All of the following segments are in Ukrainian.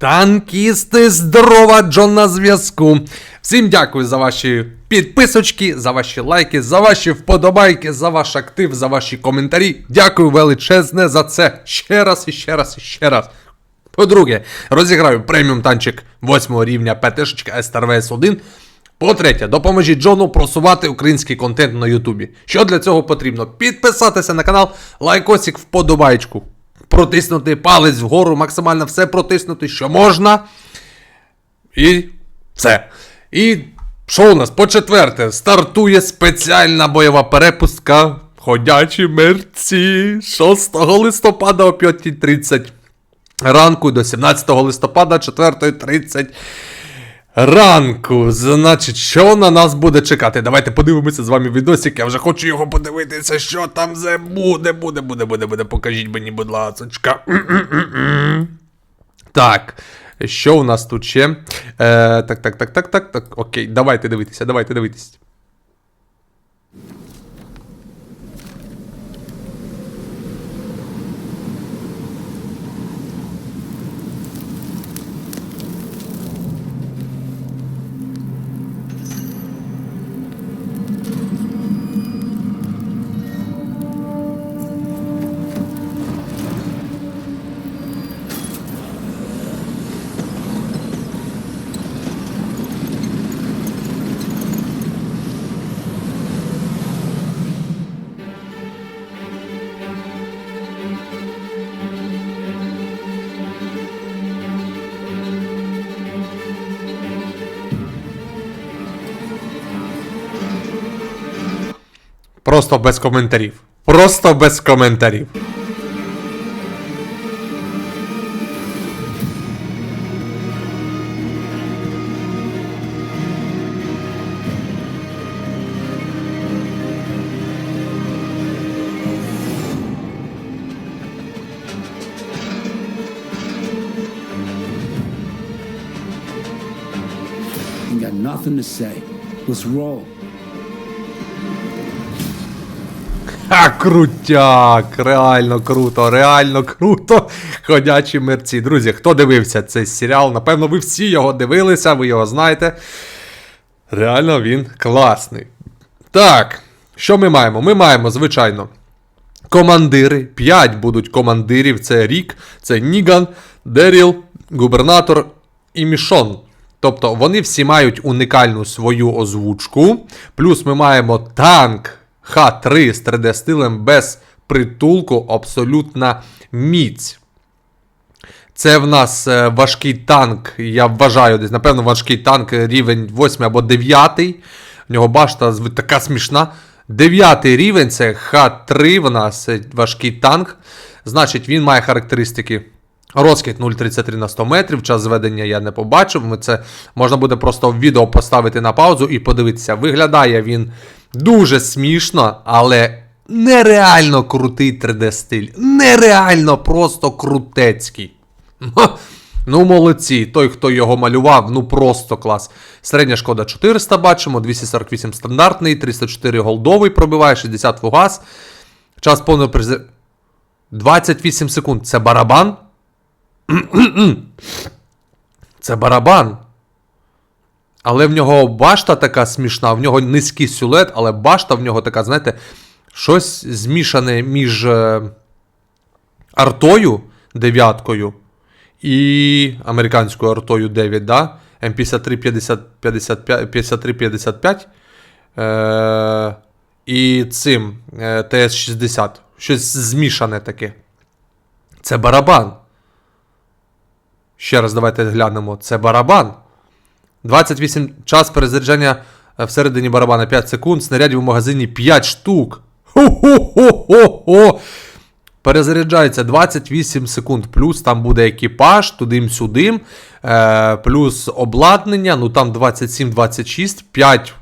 Танкісти, здорова, Джон на зв'язку. Всім дякую за ваші підписочки, за ваші лайки, за ваші вподобайки, за ваш актив, за ваші коментарі. Дякую величезне за це. Ще раз і ще раз і ще раз. По-друге, розіграю преміум танчик 8 рівня ПТшечка STRVS 1. По-третє, допоможіть Джону просувати український контент на Ютубі. Що для цього потрібно? Підписатися на канал, лайкосик, вподобайку, протиснути палець вгору, максимально все протиснути, що можна. І все. І що у нас? По четверте, стартує спеціальна бойова перепустка. Ходячі мерці 6 листопада о 5.30 ранку до 17 листопада 4.30 ранку. Значить, що на нас буде чекати? Давайте подивимося з вами відосик. Я вже хочу його подивитися, що там за буде, буде, буде, буде, буде. Покажіть мені, будь ласочка. Так. Що у нас тут ще? Е, так, так, так, так, так, так. Окей, давайте дивитися, давайте дивитися. Просто без коментарів. Просто без коментарів. Ain't got nothing to say. Let's roll. Ха, крутяк! Реально круто, реально круто. Ходячі мерці. Друзі, хто дивився цей серіал? Напевно, ви всі його дивилися, ви його знаєте. Реально він класний. Так, що ми маємо? Ми маємо, звичайно, командири. 5 будуть командирів. Це Рік, це Ніган, Деріл, губернатор і Мішон. Тобто вони всі мають унікальну свою озвучку. Плюс ми маємо танк Х3 з 3D-стилем без притулку, абсолютна міць. Це в нас е, важкий танк, я вважаю, десь, напевно, важкий танк е, рівень 8 або 9. У нього башта така смішна. 9 рівень це Х3 в нас важкий танк. Значить, він має характеристики. Розкид 0,33 на 100 метрів, час зведення я не побачив. Ми це можна буде просто в відео поставити на паузу і подивитися. Виглядає він дуже смішно, але нереально крутий 3D-стиль. Нереально просто крутецький. Ну, молодці. Той, хто його малював, ну просто клас. Середня шкода 400 бачимо, 248 стандартний, 304 голдовий пробиває, 60 фугас. Час повного приз... 28 секунд. Це барабан? Це барабан. Але в нього башта така смішна, в нього низький сюлет, але башта в нього така, знаєте, щось змішане між е, артою дев'яткою і американською артою 9, да? М53 50, 55, 53 55 е, і цим е, ТС-60. Щось змішане таке. Це барабан. Ще раз давайте глянемо. Це барабан. 28 час перезаряджання е, всередині барабана 5 секунд, снарядів у магазині 5 штук. Хо-хо-хо-хо-хо! Перезаряджається 28 секунд, плюс там буде екіпаж, тудим-сюдим, е, плюс обладнання, ну там 27-26, 5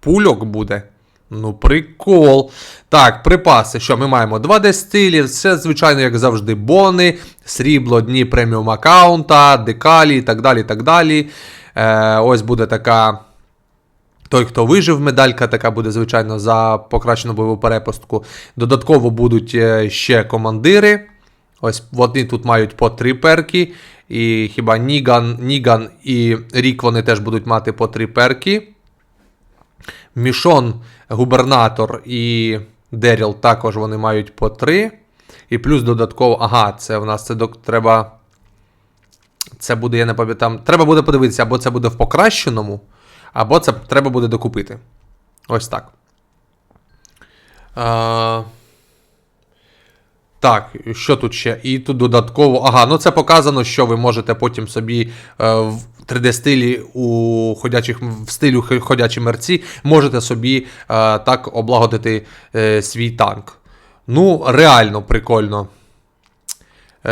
пульок буде. Ну, прикол. Так, припаси. Що ми маємо? 2D стилі, все, звичайно, як завжди, бони, срібло, дні преміум аккаунта, декалі і так далі. так далі. Е, ось буде така. Той, хто вижив, медалька така буде, звичайно, за покращену бойову перепустку. Додатково будуть е, ще командири. Ось вони тут мають по три перки. І хіба Ніган, Ніган і Рік вони теж будуть мати по три перки. Мішон, губернатор і Деріл також вони мають по три. І плюс додатково. Ага, це в нас це треба. Це буде, я не пам'ятаю. Треба буде подивитися, або це буде в покращеному, або це треба буде докупити. Ось так. А, так, що тут ще? І тут додатково. Ага, ну це показано, що ви можете потім собі е, в 3D-стилі у ходячих в стилю хи- ходячі мерці, можете собі е, так облагодити е, свій танк. Ну, реально прикольно.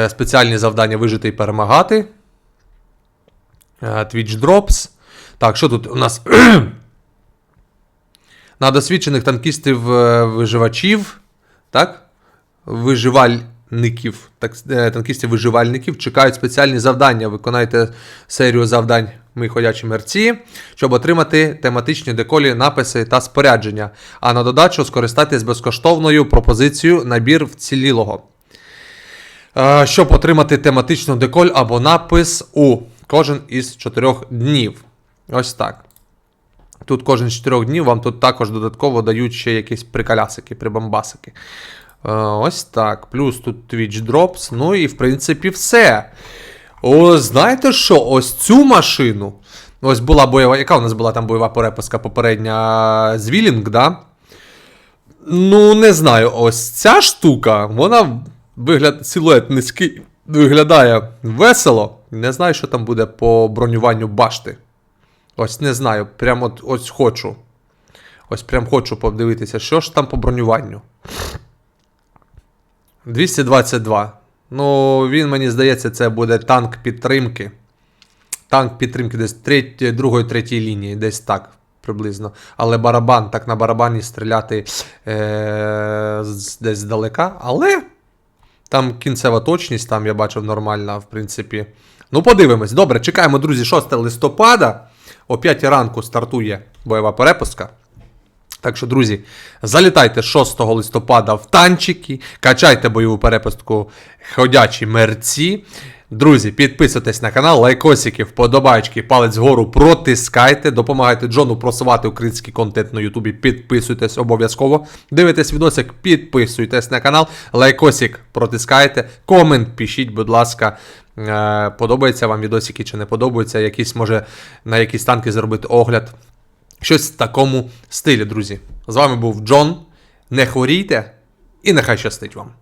Спеціальні завдання вижити і перемагати. Е, Twitch Drops. Так, що тут у нас? На досвідчених танкістів е, виживачів. Так? Виживальників. Так, е, танкістів виживальників чекають спеціальні завдання. Виконайте серію завдань ми ходячі мерці, щоб отримати тематичні деколі, написи та спорядження. А на додачу скористайтесь безкоштовною пропозицією набір вцілілого. Щоб отримати тематичну деколь або напис у кожен із чотирьох днів. Ось так. Тут кожен з 4 днів вам тут також додатково дають ще якісь приколясики, прибамбасики. Е, ось так. Плюс тут Twitch Drops. Ну і в принципі все. О, знаєте що? Ось цю машину. Ось була бойова. Яка у нас була там бойова переписка попередня Звілінг, да? Ну, не знаю, ось ця штука, вона вигляд, силует низький, виглядає весело. Не знаю, що там буде по бронюванню башти. Ось не знаю, прям от ось хочу. Ось прям хочу подивитися, що ж там по бронюванню. 222. Ну, він, мені здається, це буде танк підтримки. Танк підтримки десь другої, третьої лінії, десь так приблизно. Але барабан, так на барабані стріляти е- десь здалека. Але там кінцева точність, там я бачив нормальна, в принципі. Ну, подивимось. Добре, чекаємо, друзі, 6 листопада. О 5 ранку стартує бойова перепуска. Так що, друзі, залітайте 6 листопада в танчики, качайте бойову перепустку ходячі мерці. Друзі, підписуйтесь на канал, лайкосики, вподобайки, палець вгору протискайте, допомагайте Джону просувати український контент на Ютубі. Підписуйтесь обов'язково. Дивитесь відосик, підписуйтесь на канал, лайкосик протискайте, комент пишіть, будь ласка. Е, Подобаються вам відосики чи не подобаються, якісь може на якісь танки зробити огляд. Щось в такому стилі, друзі. З вами був Джон. Не хворійте і нехай щастить вам.